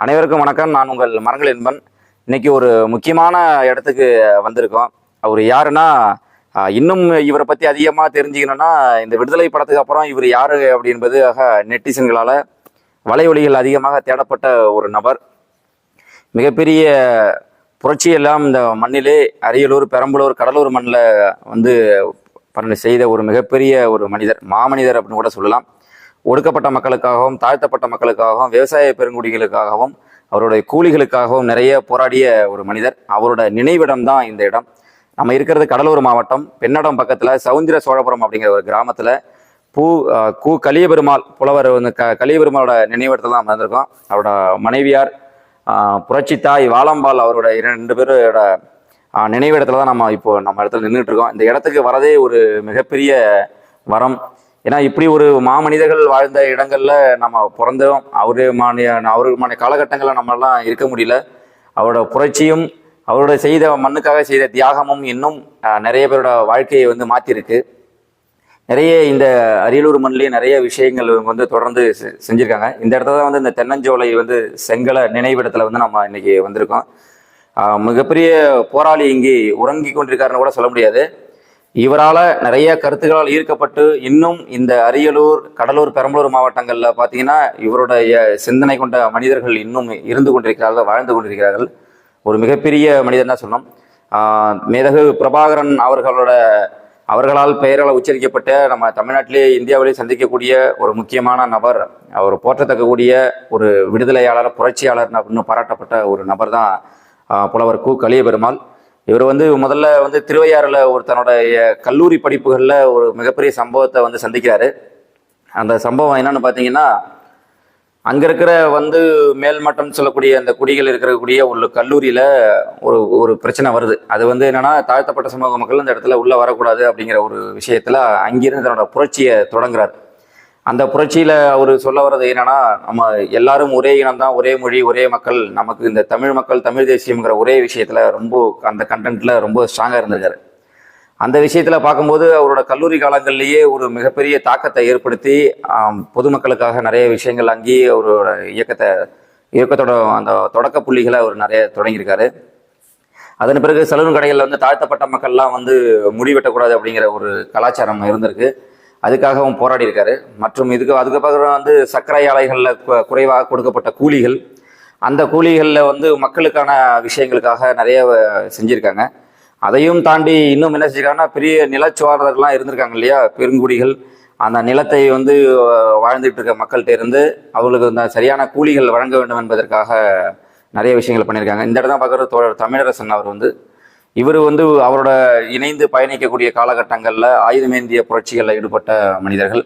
அனைவருக்கும் வணக்கம். நான் உங்கள் மரங்கள் என்பன். இன்னைக்கு ஒரு முக்கியமான இடத்துக்கு வந்திருக்கோம். அவர் யாருன்னா இன்னும் இவரை பற்றி அதிகமாக தெரிஞ்சுக்கணும்னா இந்த விடுதலை படத்துக்கு அப்புறம் இவர் யார் அப்படின்பதாக நெட்டிசன்களால் வலைவழிகள் அதிகமாக தேடப்பட்ட ஒரு நபர். மிகப்பெரிய புரட்சி எல்லாம் இந்த மண்ணிலே அரியலூர் பெரம்பலூர் கடலூர் மண்ணில் வந்து பண்ண செய்த ஒரு மிகப்பெரிய ஒரு மனிதர் மாமனிதர் அப்படின்னு கூட சொல்லலாம். ஒடுக்கப்பட்ட மக்களுக்காகவும் தாழ்த்தப்பட்ட மக்களுக்காகவும் விவசாய பெருங்குடிகளுக்காகவும் அவருடைய கூலிகளுக்காகவும் நிறைய போராடிய ஒரு மனிதர். அவரோட நினைவிடம் தான் இந்த இடம். நம்ம இருக்கிறது கடலூர் மாவட்டம். பெண்ணடம் பக்கத்தில் சவுந்திர சோழபுரம் அப்படிங்கிற ஒரு கிராமத்தில் பூ கூ கு கலியபெருமாள் புலவர் வந்து க கலியபெருமாளோட நினைவிடத்தில் தான் வந்திருக்கோம். அவரோட மனைவியார் புரட்சித்தாய் வாழம்பால் அவரோட இரண்டு பேரோட நினைவிடத்தில் தான் நம்ம இப்போ நம்ம இடத்துல நின்றுட்டு இருக்கோம். இந்த இடத்துக்கு வரதே ஒரு மிகப்பெரிய வரம். ஏன்னா இப்படி ஒரு மாமனிதர்கள் வாழ்ந்த இடங்கள்ல நம்ம பிறந்தோம். அவரு மானிய அவருமான காலகட்டங்களில் நம்மளாம் இருக்க முடியல. அவரோட புரட்சியும் அவரோட செய்த மண்ணுக்காக செய்த தியாகமும் இன்னும் நிறைய பேரோட வாழ்க்கையை வந்து மாற்றிருக்கு நிறைய இந்த அரியலூர் மண்ணிலேயே நிறைய விஷயங்கள் இவங்க வந்து தொடர்ந்து செ- இந்த இடத்துல தான் வந்து இந்த தென்னஞ்சோலை வந்து செங்கல நினைவிடத்தில் வந்து நம்ம இன்னைக்கு வந்திருக்கோம். மிகப்பெரிய போராளி இங்கே உறங்கி கொண்டிருக்காருன்னு கூட சொல்ல முடியாது. இவரால் நிறைய கருத்துக்களால் ஈர்க்கப்பட்டு இன்னும் இந்த அரியலூர் கடலூர் பெரம்பலூர் மாவட்டங்களில் பார்த்தீங்கன்னா இவருடைய சிந்தனை கொண்ட மனிதர்கள் இன்னும் இருந்து கொண்டிருக்கிறார்கள் வாழ்ந்து கொண்டிருக்கிறார்கள். ஒரு மிகப்பெரிய மனிதன் தான் சொன்னோம் மேதகு பிரபாகரன் அவர்களோட அவர்களால் பெயரால் உச்சரிக்கப்பட்ட நம்ம தமிழ்நாட்டிலே இந்தியாவிலே சந்திக்கக்கூடிய ஒரு முக்கியமான நபர் அவர் போற்றத்தக்கக்கூடிய ஒரு விடுதலையாளர் புரட்சியாளர் அப்படின்னு பாராட்டப்பட்ட ஒரு நபர் தான் புலவர் கு. கலியபெருமாள். இவர் வந்து முதல்ல வந்து திருவையாறில் ஒரு தன்னுடைய கல்லூரி படிப்புகளில் ஒரு மிகப்பெரிய சம்பவத்தை வந்து சந்திக்கிறாரு. அந்த சம்பவம் என்னன்னு பார்த்தீங்கன்னா அங்கே இருக்கிற வந்து மேல்மட்டம் சொல்லக்கூடிய அந்த குடிகள் இருக்கக்கூடிய ஒரு கல்லூரியில் ஒரு ஒரு பிரச்சனை வருது. அது வந்து என்னென்னா தாழ்த்தப்பட்ட சமூக மக்கள் அந்த இடத்துல உள்ளே வரக்கூடாது அப்படிங்கிற ஒரு விஷயத்தில் அங்கிருந்து தன்னோட புரட்சியை தொடங்குறாரு. அந்த புரட்சியில் அவர் சொல்ல வர்றது என்னன்னா நம்ம எல்லாரும் ஒரே இனம் தான் ஒரே மொழி ஒரே மக்கள். நமக்கு இந்த தமிழ் மக்கள் தமிழ் தேசியம்ங்கிற ஒரே விஷயத்தில் ரொம்ப அந்த கண்டென்ட்ல ரொம்ப ஸ்ட்ராங்காக இருந்திருக்காரு. அந்த விஷயத்தில் பார்க்கும்போது அவரோட கல்லூரி காலங்கள்லேயே ஒரு மிகப்பெரிய தாக்கத்தை ஏற்படுத்தி பொதுமக்களுக்காக நிறைய விஷயங்கள் அங்கேயே அவரோட இயக்கத்தை இயக்கத்தோட அந்த தொடக்க புள்ளிகளை அவர் நிறைய தொடங்கியிருக்காரு. அதன் பிறகு சலூன் கடைகளில் வந்து தாழ்த்தப்பட்ட மக்கள்லாம் வந்து முடி வெட்டக்கூடாது அப்படிங்கிற ஒரு கலாச்சாரம் இருந்திருக்கு. அதுக்காகவும் போராடி இருக்காரு. மற்றும் இதுக்கு அதுக்கப்புறம் வந்து சர்க்கரை ஆலைகளில் குறைவாக கொடுக்கப்பட்ட கூலிகள் அந்த கூலிகளில் வந்து மக்களுக்கான விஷயங்களுக்காக நிறைய செஞ்சுருக்காங்க. அதையும் தாண்டி இன்னும் என்ன செஞ்சிருக்காங்கன்னா பெரிய நிலச்சுவாரர்கள்லாம் இருந்திருக்காங்க இல்லையா? பெருங்குடிகள் அந்த நிலத்தை வந்து வாழ்ந்துட்டு இருக்க மக்கள்கிட்ட இருந்து அவங்களுக்கு அந்த சரியான கூலிகள் வழங்க வேண்டும் என்பதற்காக நிறைய விஷயங்கள் பண்ணியிருக்காங்க இந்த இடத்துல பார்க்குறது தோழர் தமிழரசன் அவர் வந்து இவர் வந்து அவரோட இணைந்து பயணிக்கக்கூடிய காலகட்டங்களில் ஆயுதமேந்திய புரட்சிகளில் ஈடுபட்ட மனிதர்கள்.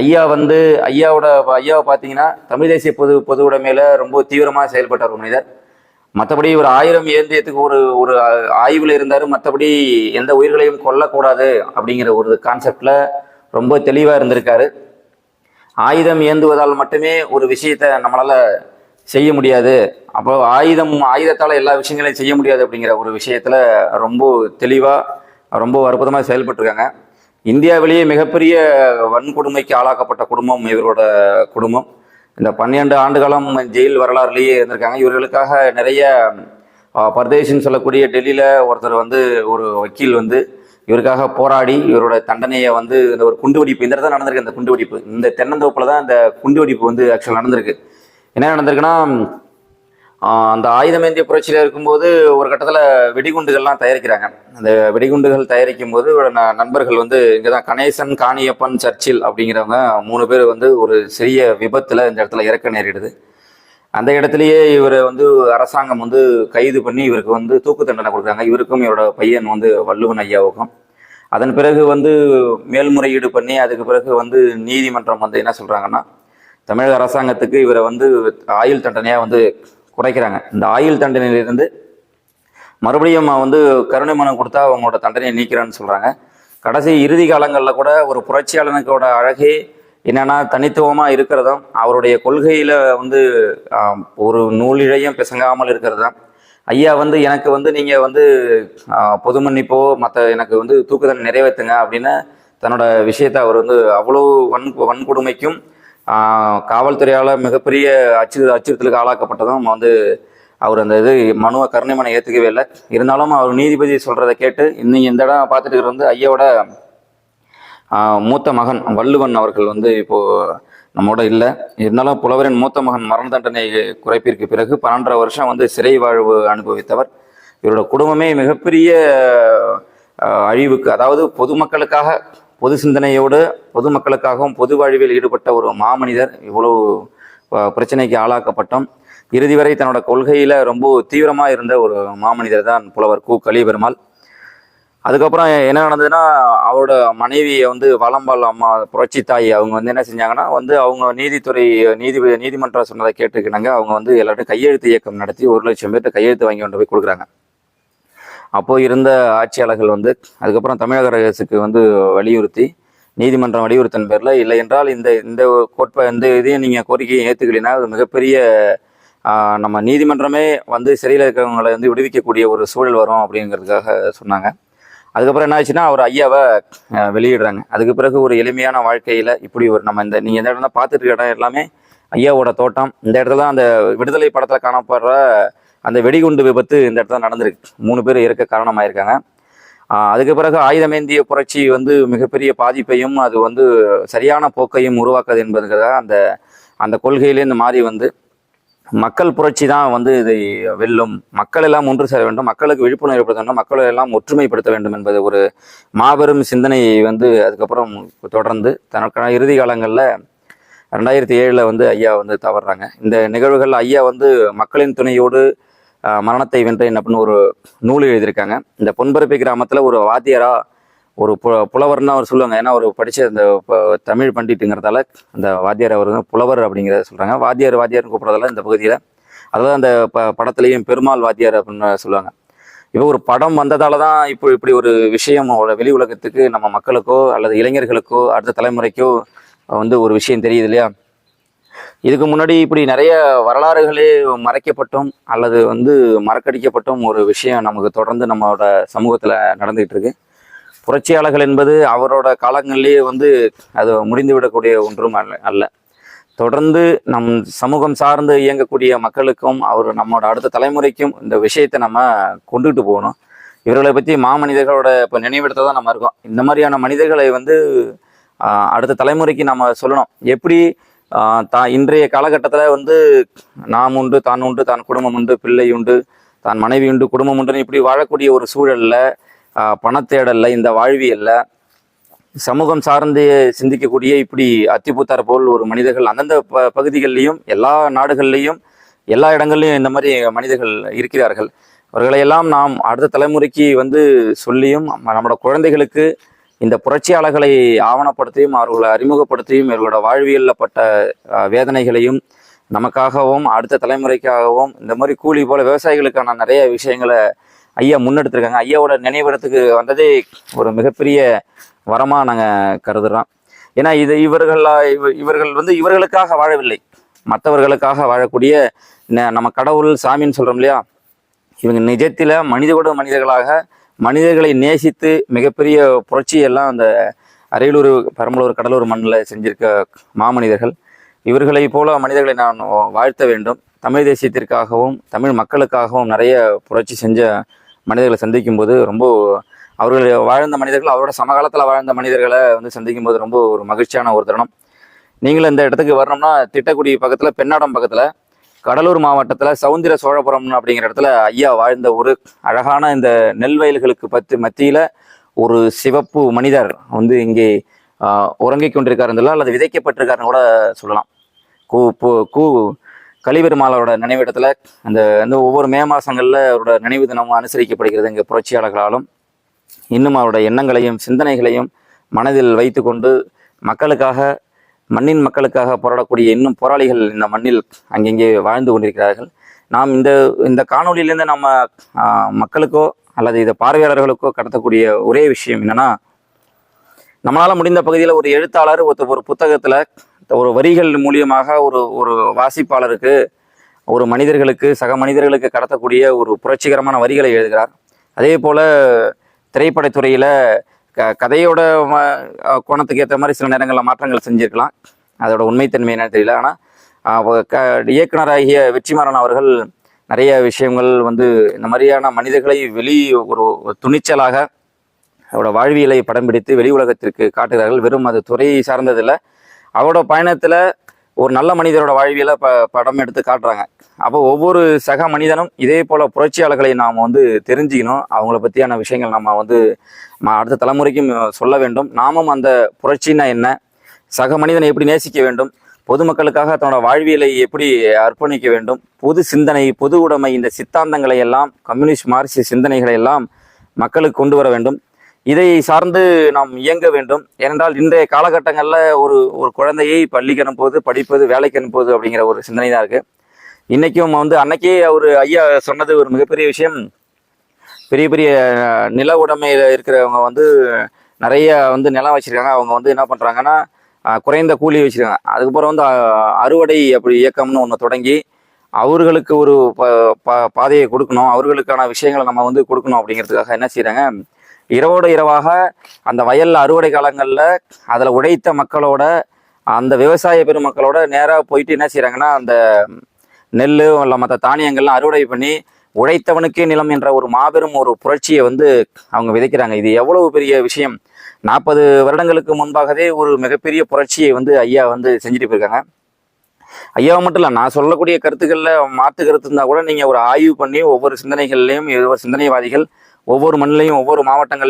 ஐயா வந்து ஐயாவோட ஐயாவை பார்த்தீங்கன்னா தமிழ் தேசிய பொது பொது உடைமையில ரொம்ப தீவிரமாக செயல்பட்ட ஒரு மனிதர். மற்றபடி ஒரு ஆயிரம் ஏந்தியத்துக்கு ஒரு ஒரு ஆய்வில் இருந்தார். மற்றபடி எந்த உயிர்களையும் கொல்லக்கூடாது அப்படிங்கிற ஒரு கான்செப்டில் ரொம்ப தெளிவாக இருந்திருக்காரு. ஆயுதம் ஏந்துவதால் மட்டுமே ஒரு விஷயத்தை நம்மளால் செய்ய முடியாது. அப்போ ஆயுதம் ஆயுதத்தால் எல்லா விஷயங்களையும் செய்ய முடியாது அப்படிங்கிற ஒரு விஷயத்தில் ரொம்ப தெளிவாக ரொம்ப அற்புதமாக செயல்பட்டுருக்காங்க. இந்தியாவிலேயே மிகப்பெரிய வன்கொடுமைக்கு ஆளாக்கப்பட்ட குடும்பம் இவரோட குடும்பம். இந்த பன்னெண்டு ஆண்டு காலம் ஜெயில் வரலாறுலேயே இருந்திருக்காங்க. இவர்களுக்காக நிறைய ஆஹ், பர்தேசின்னு சொல்லக்கூடிய டெல்லியில் ஒருத்தர் வந்து ஒரு வக்கீல் வந்து இவருக்காக போராடி இவரோட தண்டனையை வந்து இந்த ஒரு குண்டுவெடிப்பு இந்த இடத்துல நடந்திருக்கு இந்த குண்டுவெடிப்பு. இந்த தென்னந்தோப்பில் தான் இந்த குண்டுவெடிப்பு வந்து ஆக்சுவலாக நடந்திருக்கு. என்ன நடந்திருக்குன்னா அந்த ஆயுதமேந்திய புரட்சியில் இருக்கும்போது ஒரு கட்டத்தில் வெடிகுண்டுகள்லாம் தயாரிக்கிறாங்க. அந்த வெடிகுண்டுகள் தயாரிக்கும் போது ந- நண்பர்கள் வந்து இங்கே தான் கணேசன் காணியப்பன் சர்ச்சில் அப்படிங்கிறவங்க மூணு பேர் வந்து ஒரு சிறிய விபத்தில் இந்த இடத்துல இறக்க நேரிடுது. அந்த இடத்துலயே இவரை வந்து அரசாங்கம் வந்து கைது பண்ணி இவருக்கு வந்து தூக்கு தண்டனை கொடுக்குறாங்க. இவருக்கும் இவரோட பையன் வந்து வள்ளுவன் ஐயாவுக்கும். அதன் பிறகு வந்து மேல்முறையீடு பண்ணி அதுக்கு பிறகு வந்து நீதிமன்றம் வந்து என்ன சொல்றாங்கன்னா தமிழக அரசாங்கத்துக்கு இவரை வந்து ஆயுள் தண்டனையாக வந்து குறைக்கிறாங்க. இந்த ஆயுள் தண்டனையிலிருந்து மறுபடியும் வந்து கருணை மனம் கொடுத்தா அவங்களோட தண்டனையை நீக்கிறேன்னு சொல்கிறாங்க கடைசி இறுதி காலங்களில் கூட ஒரு புரட்சியாளனுக்கோட அழகே என்னன்னா தனித்துவமாக இருக்கிறதும் அவருடைய கொள்கையில் வந்து ஒரு நூலிழையும் பிசங்காமல் இருக்கிறதும் ஐயா வந்து எனக்கு வந்து நீங்கள் வந்து பொது மன்னிப்போ மற்ற எனக்கு வந்து தூக்குதண்டனை நிறைவேற்றுங்க அப்படின்னு தன்னோட விஷயத்தை அவர் வந்து அவ்வளோ வன் வன்கொடுமைக்கும் காவல்துறையால் மிகப்பெரிய அச்சு அச்சுறுத்தலுக்கு ஆளாக்கப்பட்டதும் வந்து அவர் அந்த இது மனுவை கருணைமனை ஏற்றுக்கவே இல்லை. இருந்தாலும் அவர் நீதிபதி சொல்கிறத கேட்டு இன்னைக்கு இந்த இடம் பார்த்துட்டு இருக்கிறது வந்து ஐயாவோட மூத்த மகன் வள்ளுவன் அவர்கள் வந்து இப்போது நம்மோட இல்லை. இருந்தாலும் புலவரின் மூத்த மகன் மரண தண்டனை குறைப்பிற்கு பிறகு பன்னெண்டரை வருஷம் வந்து சிறை வாழ்வு அனுபவித்தவர். இவரோட குடும்பமே மிகப்பெரிய அழிவுக்கு அதாவது பொதுமக்களுக்காக பொது சிந்தனையோடு பொதுமக்களுக்காகவும் பொது வாழ்வில் ஈடுபட்ட ஒரு மாமனிதர். இவ்வளவு பிரச்சனைக்கு ஆளாக்கப்பட்டோம். இறுதி வரை தன்னோட கொள்கையில் ரொம்ப தீவிரமாக இருந்த ஒரு மாமனிதர் தான் புலவர் கு. கலிபெருமாள். அதுக்கப்புறம் என்ன நடந்ததுன்னா அவரோட மனைவியை வந்து வளம்பால் அம்மா புரட்சி தாய் அவங்க வந்து என்ன செஞ்சாங்கன்னா வந்து அவங்க நீதித்துறை நீதி நீதிமன்றம் சொன்னதை கேட்டுக்கினாங்க அவங்க வந்து எல்லார்ட்டும் கையெழுத்து இயக்கம் நடத்தி ஒரு லட்சம் பேர்கிட்ட கையெழுத்து வாங்கி கொண்டு போய் கொடுக்குறாங்க. அப்போது இருந்த ஆட்சியாளர்கள் வந்து அதுக்கப்புறம் தமிழக அரசுக்கு வந்து வலியுறுத்தி நீதிமன்றம் வலியுறுத்தின பேரில் இல்லை என்றால் இந்த இந்த கோட்பை இந்த இதையும் நீங்கள் கோரிக்கையை ஏற்றுக்கலைன்னா அது மிகப்பெரிய நம்ம நீதிமன்றமே வந்து சிறையில் இருக்கிறவங்களை வந்து விடுவிக்கக்கூடிய ஒரு சூழல் வரும் அப்படிங்கிறதுக்காக சொன்னாங்க. அதுக்கப்புறம் என்ன ஆச்சுன்னா அவர் ஐயாவை வெளியிடுறாங்க. அதுக்கு பிறகு ஒரு எளிமையான வாழ்க்கையில் இப்படி ஒரு நம்ம இந்த நீங்கள் இந்த இடம் தான் பார்த்துட்டு இருக்க இடம் எல்லாமே ஐயாவோட தோட்டம். இந்த இடத்துல தான் அந்த விடுதலை படத்தில் காணப்படுற அந்த வெடிகுண்டு விபத்து இந்த இடத்துல நடந்திருக்கு. மூணு பேர் இறக்க காரணமாயிருக்காங்க. அதுக்கு பிறகு ஆயுதமேந்திய புரட்சி வந்து மிகப்பெரிய பாதிப்பையும் அது வந்து சரியான போக்கையும் உருவாக்குது என்பதுக்காக அந்த அந்த கொள்கையிலேருந்து மாறி வந்து மக்கள் புரட்சி தான் வந்து இதை வெல்லும். மக்கள் எல்லாம் ஒன்று சேர வேண்டும். மக்களுக்கு விழிப்புணர்வு ஏற்படுத்த வேண்டும். மக்களை எல்லாம் ஒற்றுமைப்படுத்த வேண்டும் என்பது ஒரு மாபெரும் சிந்தனையை வந்து அதுக்கப்புறம் தொடர்ந்து தனக்கான இறுதி காலங்களில் ரெண்டாயிரத்தி ஏழில் வந்து ஐயா வந்து தவறுறாங்க. இந்த நிகழ்வுகள் ஐயா வந்து மக்களின் துணையோடு மரணத்தை வென்றேன் அப்படின்னு ஒரு நூல் எழுதியிருக்காங்க. இந்த பொன்பரப்பி கிராமத்தில் ஒரு வாத்தியாரா ஒரு பு புலவர்னு அவர் சொல்லுவாங்க. ஏன்னா அவர் படித்த அந்த தமிழ் பண்டிட்டுங்கிறதால அந்த வாத்தியார் அவர் வந்து புலவர் அப்படிங்கிறத சொல்கிறாங்க வாத்தியார் வாத்தியார்னு கூப்பிட்றதால இந்த பகுதியில் அதாவது அந்த ப படத்துலேயும் பெருமாள் வாத்தியார் அப்படின்னு சொல்லுவாங்க. இப்போ ஒரு படம் வந்ததால தான் இப்போ இப்படி ஒரு விஷயம் வெளி உலகத்துக்கு நம்ம மக்களுக்கோ அல்லது இளைஞர்களுக்கோ அடுத்த தலைமுறைக்கோ வந்து ஒரு விஷயம் தெரியுது இல்லையா? இதுக்கு முன்னாடி இப்படி நிறைய வரலாறுகளே மறைக்கப்பட்டும் அல்லது வந்து மறக்கடிக்கப்பட்டும் ஒரு விஷயம் நமக்கு தொடர்ந்து நம்மளோட சமூகத்தில் நடந்துகிட்டு இருக்கு. புரட்சியாளர்கள் என்பது அவரோட காலங்களிலேயே வந்து அது முடிந்துவிடக்கூடிய ஒன்றும் அல்ல அல்ல. தொடர்ந்து நம் சமூகம் சார்ந்து இயங்கக்கூடிய மக்களுக்கும் அவர் நம்மளோட அடுத்த தலைமுறைக்கும் இந்த விஷயத்தை நம்ம கொண்டுகிட்டு போகணும். இவர்களை பற்றி மாமனிதர்களோட இப்போ நினைவிடத்தை தான் நம்ம இருக்கோம். இந்த மாதிரியான மனிதர்களை வந்து அடுத்த தலைமுறைக்கு நம்ம சொல்லணும். எப்படி தான் இன்றைய காலகட்டத்தில் வந்து நாம் உண்டு தான் உண்டு தான் குடும்பம் உண்டு பிள்ளை உண்டு தான் மனைவி உண்டு குடும்பம் உண்டுன்னு இப்படி வாழக்கூடிய ஒரு சூழலில் பணத்தேடலில் பணத்தேடல்ல இந்த வாழ்வியல்ல சமூகம் சார்ந்து சிந்திக்கக்கூடிய இப்படி அத்திபூத்தார் போல் ஒரு மனிதர்கள் அந்தந்த ப பகுதிகள்லையும் எல்லா நாடுகள்லையும் எல்லா இடங்கள்லையும் இந்த மாதிரி மனிதர்கள் இருக்கிறார்கள். அவர்களையெல்லாம் நாம் அடுத்த தலைமுறைக்கு வந்து சொல்லியும் நம்மளோட குழந்தைகளுக்கு இந்த புரட்சியாளர்களை ஆவணப்படுத்தியும் அவர்களை அறிமுகப்படுத்தியும் இவர்களோட வாழ்வியலில் பட்ட வேதனைகளையும் நமக்காகவும் அடுத்த தலைமுறைக்காகவும் இந்த மாதிரி கூலி போல விவசாயிகளுக்கான நிறைய விஷயங்களை ஐயா முன்னெடுத்திருக்காங்க. ஐயாவோட நினைவிடத்துக்கு வந்ததே ஒரு மிகப்பெரிய வரமாக நாங்கள் கருதுகிறோம் ஏன்னா இது இவர்களா இவ இவர்கள் வந்து இவர்களுக்காக வாழவில்லை. மற்றவர்களுக்காக வாழக்கூடிய ந- நம்ம கடவுள் சாமின்னு சொல்கிறோம் இல்லையா? இவங்க நிஜத்தில் மனிதகுட மனிதர்களாக மனிதர்களை நேசித்து மிகப்பெரிய புரட்சியெல்லாம் அந்த அரியலூர் பெரம்பலூர் கடலூர் மண்ணில் செஞ்சிருக்க மாமனிதர்கள். இவர்களைப் போல மனிதர்களை நான் வாழ்த்த வேண்டும். தமிழ் தேசியத்திற்காகவும் தமிழ் மக்களுக்காகவும் நிறைய புரட்சி செஞ்ச மனிதர்களை சந்திக்கும் போது ரொம்ப அவர்கள் வாழ்ந்த மனிதர்கள் அவரோட சமகாலத்தில் வாழ்ந்த மனிதர்களை வந்து சந்திக்கும் போது ரொம்ப ஒரு மகிழ்ச்சியான ஒரு தருணம். நீங்களும் இந்த இடத்துக்கு வரணும்னா திட்டக்குடி பக்கத்தில் பெண்ணாடம் பக்கத்தில் கடலூர் மாவட்டத்தில் சவுந்திர சோழபுரம் அப்படிங்கிற இடத்துல ஐயா வாழ்ந்த ஒரு அழகான இந்த நெல் வயல்களுக்கு பத்து மத்தியில் ஒரு சிவப்பு மனிதர் வந்து இங்கே உறங்கிக் கொண்டிருக்காருந்தல அல்லது விதைக்கப்பட்டிருக்காருன்னு கூட சொல்லலாம். கூ பூ கூ கலிபெருமாளரோட நினைவிடத்தில் அந்த அந்த ஒவ்வொரு மே மாதங்களில் அவரோட நினைவு தினமும் அனுசரிக்கப்படுகிறது இங்கே புரட்சியாளர்களாலும். இன்னும் அவரோட எண்ணங்களையும் சிந்தனைகளையும் மனதில் வைத்துக்கொண்டு மக்களுக்காக மண்ணின் மக்களுக்காக போராடக்கூடிய இன்னும் போராளிகள் இந்த மண்ணில் அங்கெங்கே வாழ்ந்து கொண்டிருக்கிறார்கள். நாம் இந்த இந்த காணொலியிலேருந்து நம்ம ஆஹ், மக்களுக்கோ அல்லது இதை பார்வையாளர்களுக்கோ கடத்தக்கூடிய ஒரே விஷயம் என்னன்னா நம்மளால் முடிந்த பகுதியில் ஒரு எழுத்தாளர் ஒருத்த ஒரு புத்தகத்தில் ஒரு வரிகள் மூலியமாக ஒரு ஒரு வாசிப்பாளருக்கு ஒரு மனிதர்களுக்கு சக மனிதர்களுக்கு கடத்தக்கூடிய ஒரு புரட்சிகரமான வரிகளை எழுதுகிறார். அதே போல் திரைப்படத்துறையில் க கதையோட கோணத்துக்கு ஏற்ற மாதிரி சில நேரங்களில் மாற்றங்கள் செஞ்சுருக்கலாம். அதோட உண்மைத்தன்மை என்னன்னு தெரியல. ஆனால் க இயக்குனராகிய வெற்றிமாறன் அவர்கள் நிறைய விஷயங்கள் வந்து இந்த மாதிரியான மனிதர்களை வெளி ஒரு துணிச்சலாக அவரோட வாழ்வியலை படம் பிடித்து வெளி உலகத்திற்கு காட்டுகிறார்கள். வெறும் அது துறை சார்ந்ததில்லை. அவரோட பயணத்தில் ஒரு நல்ல மனிதரோட வாழ்வியலை ப படம் எடுத்து காட்டுறாங்க. அப்போ ஒவ்வொரு சக மனிதனும் இதே போல் புரட்சியாளர்களை நாம் வந்து தெரிஞ்சுக்கணும். அவங்கள பற்றியான விஷயங்கள் நம்ம வந்து அடுத்த தலைமுறைக்கும் சொல்ல வேண்டும். நாமும் அந்த புரட்சின்னா என்ன? சக மனிதனை எப்படி நேசிக்க வேண்டும்? பொதுமக்களுக்காக தன்னோட வாழ்வியலை எப்படி அர்ப்பணிக்க வேண்டும்? பொது சிந்தனை பொது உடைமை இந்த சித்தாந்தங்களை எல்லாம் கம்யூனிஸ்ட் மார்க்சிய சிந்தனைகளை எல்லாம் மக்களுக்கு கொண்டு வர வேண்டும். இதை சார்ந்து நாம் இயங்க வேண்டும். ஏனென்றால் இன்றைய காலகட்டங்களில் ஒரு ஒரு குழந்தையை பள்ளிக்கு அனுப்புவது படிப்பது வேலைக்கு அனுப்புவது அப்படிங்கிற ஒரு சிந்தனை தான் இருக்குது இன்றைக்கும் வந்து அன்னைக்கே அவர் ஐயா சொன்னது ஒரு மிகப்பெரிய விஷயம். பெரிய பெரிய நில உடைமையில் இருக்கிறவங்க வந்து நிறைய வந்து நிலம் வச்சுருக்காங்க. அவங்க வந்து என்ன பண்ணுறாங்கன்னா குறைந்த கூலி வச்சுருக்காங்க. அதுக்கப்புறம் வந்து அறுவடை அப்படி இயக்கம்னு ஒன்று தொடங்கி அவர்களுக்கு ஒரு ப ப- பாதையை கொடுக்கணும். அவர்களுக்கான விஷயங்களை நம்ம வந்து கொடுக்கணும் அப்படிங்கிறதுக்காக என்ன செய்கிறாங்க இரவோடு இரவாக அந்த வயல்ல அறுவடை காலங்களில் அதில் உழைத்த மக்களோட அந்த விவசாய பெருமக்களோட நேராக போயிட்டு என்ன செய்கிறாங்கன்னா அந்த நெல் இல்லை மற்ற தானியங்கள்லாம் அறுவடை பண்ணி உழைத்தவனுக்கே நிலம் என்ற ஒரு மாபெரும் ஒரு புரட்சியை வந்து அவங்க விதைக்கிறாங்க. இது எவ்வளவு பெரிய விஷயம். நாற்பது வருடங்களுக்கு முன்பாகவே ஒரு மிகப்பெரிய புரட்சியை வந்து ஐயா வந்து செஞ்சுட்டு போயிருக்காங்க. ஐயா மட்டும் இல்லை நான் சொல்லக்கூடிய கருத்துக்களில் மாற்று கருத்து இருந்தால் கூட நீங்கள் ஒரு ஆய்வு பண்ணி ஒவ்வொரு சிந்தனைகள்லையும் ஒவ்வொரு சிந்தனைவாதிகள் ஒவ்வொரு மண்ணிலையும் ஒவ்வொரு மாவட்டங்கள்லையும்